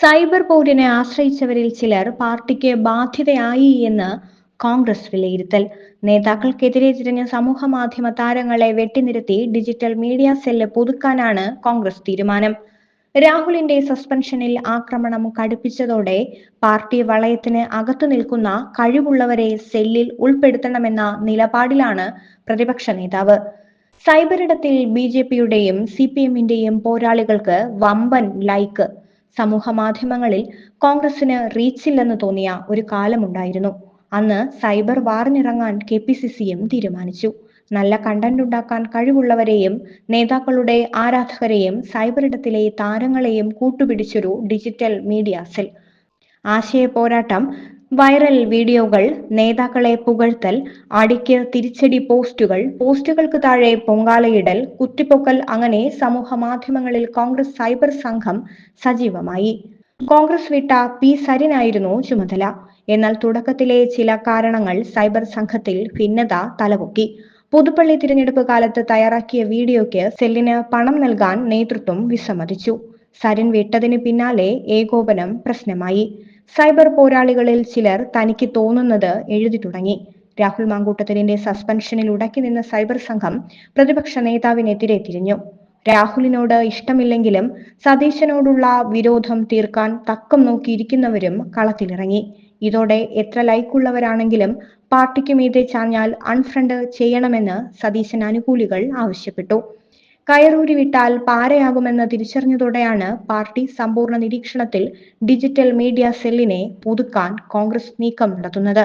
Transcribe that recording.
Cyber പോരിനെ ആശ്രയിച്ചവരിൽ ചിലർ പാർട്ടിക്ക് ബാധ്യതയായി എന്ന് കോൺഗ്രസ് വിലയിരുത്തൽ. നേതാക്കൾക്കെതിരെ തിരിഞ്ഞ സമൂഹ മാധ്യമ താരങ്ങളെ വെട്ടിനിരത്തി ഡിജിറ്റൽ മീഡിയ സെല്ല് പുതുക്കാനാണ് കോൺഗ്രസ് തീരുമാനം. രാഹുലിന്റെ സസ്പെൻഷനിൽ ആക്രമണം കടുപ്പിച്ചതോടെ പാർട്ടി വളയത്തിന് അകത്തു നിൽക്കുന്ന കഴിവുള്ളവരെ സെല്ലിൽ ഉൾപ്പെടുത്തണമെന്ന നിലപാടിലാണ് പ്രതിപക്ഷ നേതാവ്. സൈബറിടത്തിൽ ബി ജെ പിയുടെയും സി പി എമ്മിന്റെയും പോരാളികൾക്ക് വമ്പൻ ലൈക്ക്. സമൂഹ മാധ്യമങ്ങളിൽ കോൺഗ്രസിന് റീച്ചില്ലെന്ന് തോന്നിയ ഒരു കാലമുണ്ടായിരുന്നു. അന്ന് സൈബർ വാറിനിറങ്ങാൻ കെ പി സി സിയും തീരുമാനിച്ചു. നല്ല കണ്ടന്റ് ഉണ്ടാക്കാൻ കഴിവുള്ളവരെയും നേതാക്കളുടെ ആരാധകരെയും സൈബർ ഇടത്തിലെ താരങ്ങളെയും കൂട്ടുപിടിച്ചൊരു ഡിജിറ്റൽ മീഡിയ സെൽ ആശയ പോരാട്ടം വൈറൽ വീഡിയോകൾ നേതാക്കളെ പുകഴ്ത്തൽ അടിക്ക് തിരിച്ചടി പോസ്റ്റുകൾ പോസ്റ്റുകൾക്ക് താഴെ പൊങ്കാലയിടൽ കുറ്റിപ്പൊക്കൽ അങ്ങനെ സമൂഹ മാധ്യമങ്ങളിൽ കോൺഗ്രസ് സൈബർ സംഘം സജീവമായി. കോൺഗ്രസ് വിട്ട പി സരിനായിരുന്നു ചുമതല. എന്നാൽ തുടക്കത്തിലെ ചില കാരണങ്ങൾ സൈബർ സംഘത്തിൽ ഭിന്നത തലപൊക്കി. പുതുപ്പള്ളി തിരഞ്ഞെടുപ്പ് കാലത്ത് തയ്യാറാക്കിയ വീഡിയോയ്ക്ക് സെല്ലിന് പണം നൽകാൻ നേതൃത്വം വിസമ്മതിച്ചു. സരിൻ വിട്ടതിന് പിന്നാലെ ഏകോപനം പ്രശ്നമായി. സൈബർ പോരാളികളിൽ ചിലർ തനിക്ക് തോന്നുന്നത് എഴുതി തുടങ്ങി. രാഹുൽ മാങ്കൂട്ടത്തിലിന്റെ സസ്പെൻഷനിൽ ഉടക്കി നിന്ന സൈബർ സംഘം പ്രതിപക്ഷ നേതാവിനെതിരെ തിരിഞ്ഞു. രാഹുലിനോട് ഇഷ്ടമില്ലെങ്കിലും സതീശനോടുള്ള വിരോധം തീർക്കാൻ തക്കം നോക്കിയിരിക്കുന്നവരും കളത്തിലിറങ്ങി. ഇതോടെ എത്ര ലൈക്കുള്ളവരാണെങ്കിലും പാർട്ടിക്ക് മീതെ ചാഞ്ഞാൽ അൺഫ്രണ്ട് ചെയ്യണമെന്ന് സതീശൻ അനുകൂലികൾ ആവശ്യപ്പെട്ടു. കയറൂരി വിട്ടാൽ പാരയാകുമെന്ന് തിരിച്ചറിഞ്ഞതോടെയാണ് പാർട്ടി സമ്പൂർണ നിരീക്ഷണത്തിൽ ഡിജിറ്റൽ മീഡിയ സെല്ലിനെ പുതുക്കാൻ കോൺഗ്രസ് നീക്കം നടത്തുന്നത്.